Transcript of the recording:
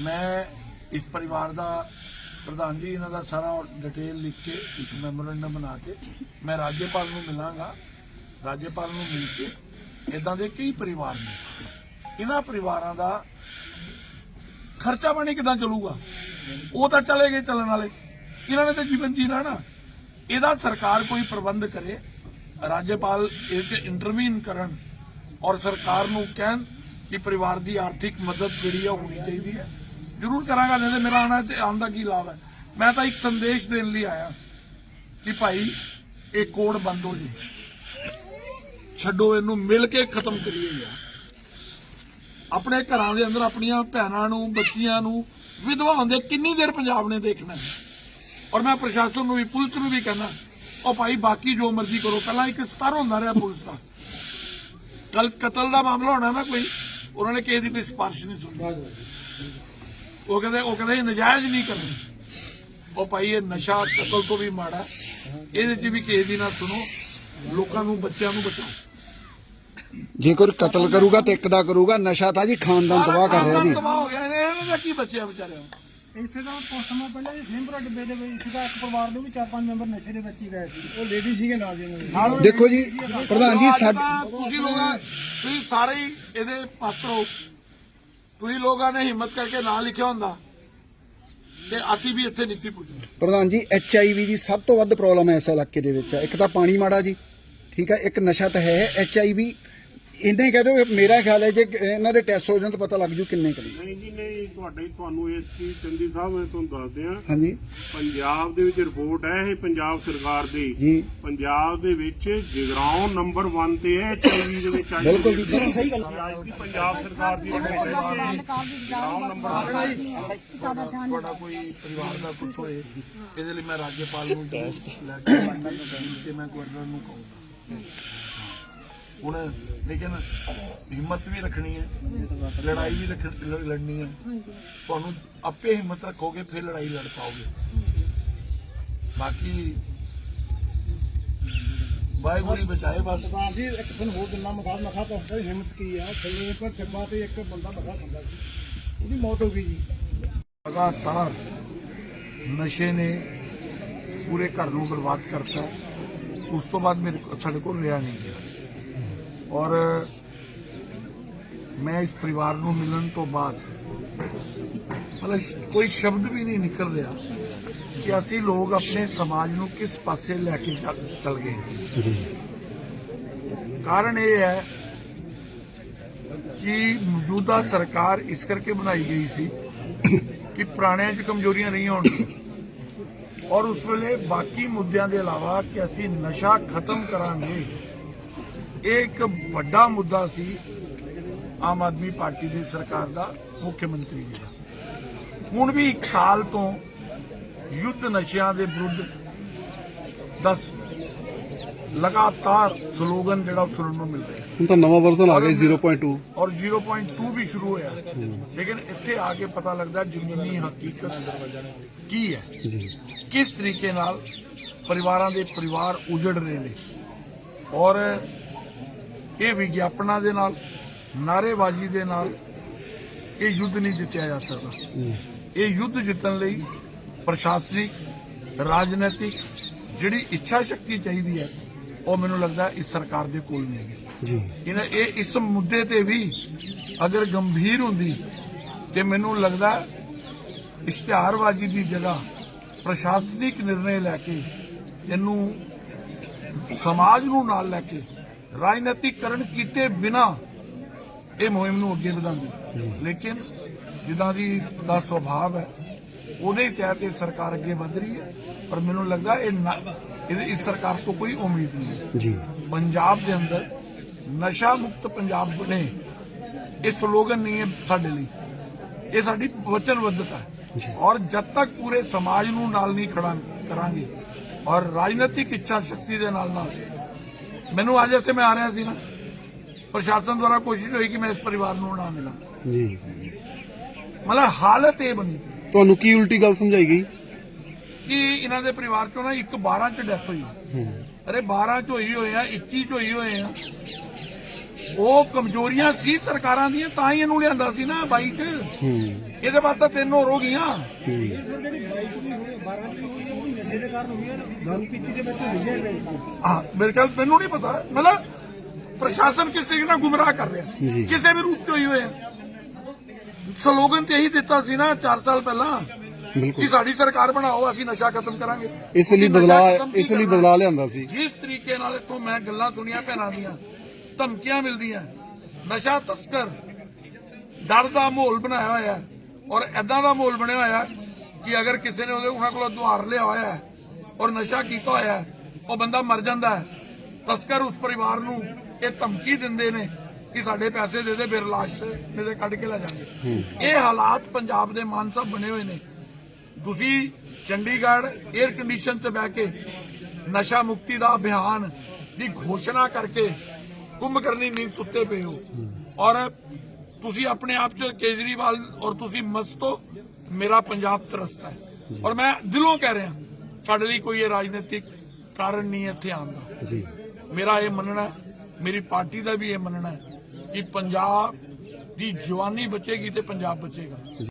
ਮੈਂ ਇਸ ਪਰਿਵਾਰ ਦਾ ਪ੍ਰਧਾਨ ਜੀ, ਇਹਨਾਂ ਦਾ ਸਾਰਾ ਡਿਟੇਲ ਲਿਖ ਕੇ ਇੱਕ ਮੈਮੋਰੈਂਡਮ ਬਣਾ ਕੇ ਮੈਂ ਰਾਜਪਾਲ ਨੂੰ ਮਿਲਾਂਗਾ। ਰਾਜਪਾਲ ਨੂੰ ਮਿਲ ਕੇ ਇਦਾਂ ਦੇ ਕਈ ਪਰਿਵਾਰ ਨੇ। ਇਹਨਾਂ ਪਰਿਵਾਰਾਂ ਦਾ ਖਰਚਾ ਪਾਣੀ ਕਿਦਾਂ ਚੱਲੂਗਾ? ਉਹ ਤਾਂ ਚਲੇ ਗਏ ਚੱਲਣ ਵਾਲੇ। ਇਹਨਾਂ ਨੇ ਤਾਂ ਜੀਵਨ ਜੀਣਾ ਨਾ। ਇਹਦਾ ਸਰਕਾਰ ਕੋਈ ਪ੍ਰਬੰਧ ਕਰੇ, ਰਾਜਪਾਲ ਇਹ ਚ ਇੰਟਰਵੀਨ ਕਰਨ ਔਰ ਸਰਕਾਰ ਨੂੰ ਕਹਿਣ ਕਿ ਪਰਿਵਾਰ ਦੀ ਆਰਥਿਕ ਮਦਦ ਜਿਹੜੀ ਆ ਹੋਣੀ ਚਾਹੀਦੀ ਹੈ ਜ਼ਰੂਰ ਕਰਾਂਗਾ ਨਹੀਂ ਤੇ ਮੇਰਾ ਆਣਾ ਤੇ ਆਉਣ ਦਾ ਕੀ ਲਾਭ ਹੈ ਮੈਂ ਤਾਂ ਇੱਕ ਸੰਦੇਸ਼ ਦੇਣ ਲਈ ਆਇਆ ਕਿ ਭਾਈ, ਇਹ ਕੋਡ ਬੰਦ ਹੋ ਜੇ। ਛੱਡੋ ਇਹਨੂੰ, ਮਿਲ ਕੇ ਖਤਮ ਕਰੀਏ ਯਾਰ। ਆਪਣੇ ਘਰਾਂ ਦੇ ਅੰਦਰ ਆਪਣੀਆਂ ਭੈਣਾਂ ਨੂੰ, ਬੱਚੀਆਂ ਨੂੰ ਵਿਧਵਾ ਹੁੰਦੇ ਕਿੰਨੀ ਦੇਰ ਪੰਜਾਬ ਨੇ ਦੇਖਣਾ ਔਰ ਮੈਂ ਪ੍ਰਸ਼ਾਸਨ ਨੂੰ ਵੀ, ਪੁਲਿਸ ਨੂੰ ਵੀ ਕਹਿੰਦਾ, ਉਹ ਭਾਈ, ਬਾਕੀ ਜੋ ਮਰਜ਼ੀ ਕਰੋ। ਪਹਿਲਾਂ ਇੱਕ ਸਤਰ ਹੁੰਦਾ ਰਿਹਾ ਪੁਲਿਸ ਦਾ। ਕੱਲ ਕਤਲ ਦਾ ਮਾਮਲਾ ਹੋਣਾ ਨਾ ਕੋਈ। ਉਹਨਾਂ ਨੇ ਕਿਸੇ ਦੀ ਕੋਈ ਸਿਫਾਰਿਸ਼ ਨਹੀਂ ਸੁਣੀ। ਉਹ ਕਹਿੰਦੇ ਉਹ ਕਹਿੰਦੇ ਨਜਾਇਜ਼ ਨਹੀਂ ਕਰਨੀ। ਉਹ ਭਾਈ ਇਹ ਨਸ਼ਾ ਕਤਲ ਤੋਂ ਵੀ ਮਾੜਾ। ਇਹਦੇ 'ਚ ਵੀ ਕਿਸੇ ਦੀ ਨਾ ਸੁਣੋ। ਲੋਕਾਂ ਨੂੰ ਬੱਚਿਆਂ ਨੂੰ ਬਚਾਓ। ਜੇ ਕੋਈ ਕਤਲ ਕਰੂਗਾ ਤੇ ਇੱਕ ਦਾ ਕਰੂਗਾ ਨਸ਼ਾ ਤਾਂ ਜੀ ਖਾਨਦਾਨ ਤਬਾਹ ਕਰ ਰਿਹਾ ਜੀ। ਤਬਾਹ ਹੋ ਗਿਆ। ਇਹਨੇ- ਇਹਨਾਂ ਦਾ ਕੀ ਬਚਿਆ ਵਿਚਾਰਿਆਂ ਇਸੇ ਦਾ ਪੋਸਟਮਾਰਟਮ ਪਹਿਲਾਂ ਜੀ ਸਿੰਪਰਾ ਡੱਬੇ ਦੇ ਵਿੱਚ ਸੀਗਾ ਇੱਕ ਪਰਿਵਾਰ ਦੇ ਵੀ ਚਾਰ ਪੰਜ ਮੈਂਬਰ ਨਸ਼ੇ ਦੇ ਵਿੱਚ ਹੀ ਗਏ ਸੀ। ਉਹ ਲੇਡੀ ਸੀਗੇ ਨਾਲ ਦੇ। ਦੇਖੋ ਜੀ ਪ੍ਰਧਾਨ ਜੀ ਸਾਡੇ ਤੁਸੀਂ ਲੋਕਾਂ ਤੁਸੀਂ ਸਾਰੇ ਹੀ ਇਹਦੇ ਪਾਤਰ ਹੋ ਤੁਸੀਂ ਲੋਕਾਂ ਨੇ ਹਿੰਮਤ ਕਰਕੇ ਨਾਂ ਲਿਖਿਆ ਹੁੰਦਾ। ਤੇ ਅਸੀਂ ਵੀ ਇੱਥੇ ਨਹੀਂ ਸੀ ਪੁੱਜਦੇ। ਪ੍ਰਧਾਨ ਜੀ ਐਚ ਆਈ ਵੀ ਦੀ ਸਭ ਤੋਂ ਵੱਧ ਪ੍ਰੋਬਲਮ ਹੈ ਇਸ ਇਲਾਕੇ ਦੇ ਵਿੱਚ। ਇੱਕ ਤਾਂ ਪਾਣੀ ਮਾੜਾ ਜੀ ਠੀਕ ਹੈ ਇੱਕ ਨਸ਼ਾ ਤਾਂ ਹੈ ਐਚ ਆਈ ਵੀ ਇੰਨੇ ਕਹਿ ਦਿਓ ਮੇਰਾ ਖਿਆਲ ਹੈ ਜੇ ਇਹਨਾਂ ਦੇ ਟੈਸਟ ਹੋ ਜਾਣ ਤਾਂ ਪਤਾ ਲੱਗ ਜੂ ਕਿੰਨੇ ਕਰੀ ਨਹੀਂ ਜੀ ਨਹੀਂ ਤੁਹਾਡੇ ਤੁਹਾਨੂੰ ਇਸ ਕੀ ਚੰਦੀ ਸਾਹਿਬ ਮੈਂ ਤੁਹਾਨੂੰ ਦੱਸਦੇ ਆ ਹਾਂਜੀ। ਪੰਜਾਬ ਦੇ ਵਿੱਚ ਰਿਪੋਰਟ ਹੈ ਇਹ ਪੰਜਾਬ ਸਰਕਾਰ ਦੀ। ਜੀ। ਪੰਜਾਬ ਦੇ ਵਿੱਚ ਜਗਰਾਉਂ ਨੰਬਰ 1 ਤੇ ਹੈ ਐਚਆਈਵੀ ਦੇ ਵਿੱਚ ਅੱਜ ਬਿਲਕੁਲ ਜੀ, ਸਹੀ ਗੱਲ ਅੱਜ ਦੀ ਪੰਜਾਬ ਸਰਕਾਰ ਦੀ ਰਿਪੋਰਟ ਹੈ ਜਗਰਾਉਂ ਨੰਬਰ ਤੁਹਾਡਾ ਕੋਈ ਪਰਿਵਾਰ ਦਾ ਕੁਝ ਹੋਏ ਇਹਦੇ ਲਈ ਮੈਂ ਰਾਜਪਾਲ ਨੂੰ ਟੈਸਟ ਲੈ ਕੇ ਕੇ ਮੈਂ ਗਵਰਨਰ ਨੂੰ ਕਹੂੰਗਾ। ਹੁਣ ਲੇਕਿਨ ਹਿੰਮਤ ਵੀ ਰੱਖਣੀ ਹੈ ਲੜਾਈ ਵੀ ਰੱਖ- ਲ- ਲੜਨੀ ਹੈ। ਤੁਹਾਨੂੰ ਆਪੇ ਹਿੰਮਤ ਰੱਖੋਗੇ ਫਿਰ ਲੜਾਈ ਲੜ ਪਾਓਗੇ। ਬਾਕੀ ਵਾਹਿਗੁਰੂ ਹੀ ਬਚਾਏ ਬਸ। ਸਰਦਾਰ ਜੀ ਇੱਕ ਦਿਨ ਹੋਰ ਦਿਨਾਂ ਮਸਾਜ ਮਖਾ ਦੱਸਦਾ ਹਿੰਮਤ ਕੀ ਆ? ਥੱਲੇ ਪਰ ਟਿੱਪਾ ਤੇ ਇੱਕ ਬੰਦਾ ਮਖਾ ਖੰਦਾ ਸੀ ਉਹਦੀ ਮੌਤ ਹੋ ਗਈ ਜੀ। ਲਗਾਤਾਰ ਨਸ਼ੇ ਨੇ ਪੂਰੇ ਘਰ ਨੂੰ ਬਰਬਾਦ ਕਰਤਾ। ਉਸ ਤੋਂ ਬਾਅਦ ਮੇਰੇ ਸਾਡੇ ਕੋਲ ਰਿਹਾ ਨਹੀਂ ਗਿਆ। ਔਰ ਮੈਂ ਇਸ ਪਰਿਵਾਰ ਨੂੰ ਮਿਲਣ ਤੋਂ ਬਾਅਦ ਮਤਲਬ ਕੋਈ ਸ਼ਬਦ ਵੀ ਨਹੀਂ ਨਿਕਲ ਰਿਹਾ ਕਿ ਅਸੀਂ ਲੋਕ ਆਪਣੇ ਸਮਾਜ ਨੂੰ ਕਿਸ ਪਾਸੇ ਲੈ ਕੇ ਚੱਲ ਗਏ ਕਾਰਨ ਇਹ ਹੈ ਕਿ ਮੌਜੂਦਾ ਸਰਕਾਰ ਇਸ ਕਰਕੇ ਬਣਾਈ ਗਈ ਸੀ ਕਿ ਪੁਰਾਣਿਆਂ 'ਚ ਕਮਜ਼ੋਰੀਆਂ ਨਹੀਂ ਹੋਣਗੀਆਂ ਔਰ ਉਸ ਵੇਲੇ ਬਾਕੀ ਮੁੱਦਿਆਂ ਦੇ ਇਲਾਵਾ ਕਿ ਅਸੀਂ ਨਸ਼ਾ ਖਤਮ ਕਰਾਂਗੇ ਇਹ ਇੱਕ ਵੱਡਾ ਮੁੱਦਾ ਸੀ ਆਮ ਆਦਮੀ ਪਾਰਟੀ ਦੀ ਸਰਕਾਰ ਦਾ ਮੁੱਖ ਮੰਤਰੀ ਜੀ ਦਾ। ਹੁਣ ਵੀ ਇੱਕ ਸਾਲ ਤੋਂ ਯੁੱਧ ਨਸ਼ਿਆਂ ਦੇ ਵਿਰੁੱਧ ਦਾ ਲਗਾਤਾਰ ਸਲੋਗਨ ਜਿਹੜਾ ਸੁਣਨ ਨੂੰ ਮਿਲ ਰਿਹਾ। ਹੈ ਹੁਣ ਤਾਂ ਨਵਾਂ ਵਰਜ਼ਨ ਆ ਗਿਆ 0.2 ਔਰ 0.2 ਵੀ ਸ਼ੁਰੂ ਹੋਇਆ। ਲੇਕਿਨ ਇੱਥੇ ਆ ਕੇ ਪਤਾ ਲੱਗਦਾ ਜ਼ਮੀਨੀ ਹਕੀਕਤ ਕੀ ਹੈ। ਕਿਸ ਤਰੀਕੇ ਨਾਲ ਪਰਿਵਾਰਾਂ ਦੇ ਪਰਿਵਾਰ ਉਜੜ ਰਹੇ ਨੇ। ਔਰ ਇਹ ਵਿਗਿਆਪਨਾਂ ਦੇ ਨਾਲ ਨਾਰੇਬਾਜ਼ੀ ਦੇ ਨਾਲ ਇਹ ਯੁੱਧ ਨਹੀਂ ਜਿੱਤਿਆ ਜਾ ਸਕਦਾ। ਇਹ ਯੁੱਧ ਜਿੱਤਣ ਲਈ ਪ੍ਰਸ਼ਾਸਨਿਕ ਰਾਜਨੀਤਿਕ ਜਿਹੜੀ ਇੱਛਾ ਸ਼ਕਤੀ ਚਾਹੀਦੀ ਹੈ ਉਹ ਮੈਨੂੰ ਲੱਗਦਾ ਇਸ ਸਰਕਾਰ ਦੇ ਕੋਲ ਨਹੀਂ ਹੈ ਜੀ। ਇਹਨਾਂ ਇਹ ਇਸ ਮੁੱਦੇ ਤੇ ਵੀ ਅਗਰ ਗੰਭੀਰ ਹੁੰਦੀ ਤੇ ਮੈਨੂੰ ਲੱਗਦਾ ਇਸ਼ਤਿਹਾਰਬਾਜ਼ੀ ਦੀ ਜਗ੍ਹਾ ਪ੍ਰਸ਼ਾਸਨਿਕ ਨਿਰਣੇ ਲੈ ਕੇ ਇਹਨੂੰ ਸਮਾਜ ਨੂੰ ਨਾਲ ਲੈ ਕੇ ਰਾਜਨੀਤਿਕਰਨ ਕੀਤੇ ਬਿਨਾ ਇਹ ਮੁਹਿੰਮ ਨੂੰ ਅੱਗੇ ਵਧਾਉਂਦੀ ਲੇਕਿਨ ਜਿੱਦਾਂ ਦੀ ਦਾ ਸੁਭਾਅ ਹੈ ਉਹਦੇ ਤਹਿਤ ਇਹ ਸਰਕਾਰ ਅੱਗੇ ਵਧ ਰਹੀ ਹੈ। ਪਰ ਮੈਨੂੰ ਲੱਗਦਾ ਇਹ ਇਸ ਸਰਕਾਰ ਤੋਂ ਕੋਈ ਉਮੀਦ ਨਹੀਂ ਜੀ। ਪੰਜਾਬ ਦੇ ਅੰਦਰ ਨਸ਼ਾ ਮੁਕਤ ਪੰਜਾਬ ਬਣੇ ਇਹ ਸਲੋਗਨ ਨਹੀਂ ਹੈ ਸਾਡੇ ਲਈ। ਇਹ ਸਾਡੀ ਵਚਨਬੱਧਤਾ ਹੈ। ਔਰ ਜਦ ਤੱਕ ਪੂਰੇ ਸਮਾਜ ਨੂੰ ਨਾਲ ਨਹੀਂ ਖੜਾ ਕਰਾਂਗੇ ਔਰ ਰਾਜਨੀਤਿਕ ਇੱਛਾ ਸ਼ਕਤੀ ਦੇ ਨਾਲ ਨਾਲ ਮੈਨੂੰ ਅੱਜ ਇੱਥੇ ਮੈਂ ਆ ਰਿਹਾ ਸੀ ਨਾ ਪ੍ਰਸ਼ਾਸਨ ਦੁਆਰਾ ਕੋਸ਼ਿਸ਼ ਹੋਈ ਕਿ ਮੈਂ ਇਸ ਪਰਿਵਾਰ ਨੂੰ ਨਾ ਮਿਲਾਂ ਜੀ। ਮਤਲਬ ਹਾਲਤ ਇਹ ਬਣੀ। ਤੁਹਾਨੂੰ ਕੀ ਉਲਟੀ ਗੱਲ ਸਮਝਾਈ ਗਈ? ਕਿ ਇਹਨਾਂ ਦੇ ਪਰਿਵਾਰ ਚੋਂ ਨਾ ਇੱਕ 12 ਚ ਡੈਥ ਹੋਈ। ਅਰੇ 12 ਚ ਹੋਈ ਹੋਏ ਆ 21 ਚ ਹੋਈ ਹੋਏ ਆ। ਉਹ ਕਮਜ਼ੋਰੀਆਂ ਸੀ ਸਰਕਾਰਾਂ ਦੀਆਂ ਤਾਂ ਹੀ ਇਹਨੂੰ ਲਿਆਂਦਾ ਸੀ ਨਾ 22 ਚ। ਇਹਦੇ ਬਾਅਦ ਤਾਂ ਤਿੰਨ ਹੋਰ ਹੋ ਗਈਆਂ। ਨਸ਼ੇ ਦੇ ਕਾਰਨ ਹੋਈ ਹੈ ਗਨ ਪੀਤੀ ਦੇ ਵਿੱਚ ਹੋਈ ਹੈ ਹਾਂ ਮੇਰੇ ਖਿਆਲ ਮੈਨੂੰ ਨਹੀਂ ਪਤਾ। ਮਤਲਬ ਪ੍ਰਸ਼ਾਸਨ ਕਿਸੇ ਨਾਲ ਗੁੰਮਰਾਹ ਕਰ ਰਿਹਾ। ਕਿਸੇ ਵੀ ਰੂਪ ਚ ਹੋਈ ਹੋਏ ਆ। ਸਲੋਗਨ ਤੇ ਇਹੀ ਦਿੱਤਾ ਸੀ ਨਾ 4 ਸਾਲ ਪਹਿਲਾਂ ਕਿ ਸਾਡੀ ਸਰਕਾਰ ਬਣਾਓ ਅਸੀਂ ਨਸ਼ਾ ਖਤਮ ਕਰਾਂਗੇ। ਇਸ ਲਈ ਕੀ ਇਸ ਲਈ? ਬਦਲਾਅ ਲਿਆਂਦਾ ਸੀ। ਜਿਸ ਤਰੀਕੇ ਨਾਲ ਇੱਥੋਂ ਮੈਂ ਗੱਲਾਂ ਸੁਣੀਆਂ ਭੈਣਾਂ ਦੀਆਂ ਧਮਕੀਆਂ ਮਿਲਦੀਆਂ ਨਸ਼ਾ ਤਸਕਰ ਡਰ ਦਾ ਮਾਹੌਲ ਬਣਾਇਆ ਹੋਇਆ ਔਰ ਐਦਾਂ ਦਾ ਮਾਹੌਲ ਬਣਿਆ ਹੋਇਆ ਕਿ ਅਗਰ ਕਿਸੇ ਨੇ ਉਹਦੇ ਉਹਨਾਂ ਕੋਲੋਂ ਦੁਹਾਰ ਲਿਆ ਹੋਇਆ ਹੈ ਔਰ ਨਸ਼ਾ ਕੀਤਾ ਹੋਇਆ ਹੈ ਉਹ ਬੰਦਾ ਮਰ ਜਾਂਦਾ ਹੈ ਤਸਕਰ ਉਸ ਪਰਿਵਾਰ ਨੂੰ ਇਹ ਧਮਕੀ ਦਿੰਦੇ ਨੇ ਕਿ ਸਾਡੇ ਪੈਸੇ ਦੇ ਦੇ ਫਿਰ ਲਾਸ਼ ਦੇ ਕੱਢ ਕੇ ਲੈ ਜਾਣਗੇ ਇਹ ਹਾਲਾਤ ਪੰਜਾਬ ਦੇ ਮਾਨ ਸਾਹਿਬ ਬਣੇ ਹੋਏ ਨੇ। ਤੁਸੀਂ ਚੰਡੀਗੜ੍ਹ 에ਅਰ ਕੰਡੀਸ਼ਨ 'ਚ ਬਹਿ ਕੇ ਨਸ਼ਾ ਮੁਕਤੀ ਦਾ ਅਭਿਆਨ ਦੀ ਘੋਸ਼ਣਾ ਕਰਕੇ ਕੁੰਭ ਕਰਨੀ ਨੀਂਦ ਸੁੱਤੇ ਪਏ ਹੋ। ਔਰ ਤੁਸੀਂ ਆਪਣੇ ਆਪ 'ਚ ਕੇਜਰੀਵਾਲ ਔਰ ਤੁਸੀਂ ਮਸਤ ਹੋ ਮੇਰਾ ਪੰਜਾਬ ਤਰਸਦਾ ਹੈ। ਔਰ ਮੈਂ ਦਿਲੋਂ ਕਹਿ ਰਿਹਾ ਸਾਡੇ ਲਈ ਕੋਈ ਇਹ ਰਾਜਨੀਤਿਕ ਕਾਰਨ ਨਹੀਂ ਇੱਥੇ ਆਉਣ ਦਾ। ਜੀ। ਮੇਰਾ ਇਹ ਮੰਨਣਾ ਮੇਰੀ ਪਾਰਟੀ ਦਾ ਵੀ ਇਹ ਮੰਨਣਾ ਹੈ ਕਿ ਪੰਜਾਬ ਦੀ ਜਵਾਨੀ ਬਚੇਗੀ ਤੇ ਪੰਜਾਬ ਬਚੇਗਾ।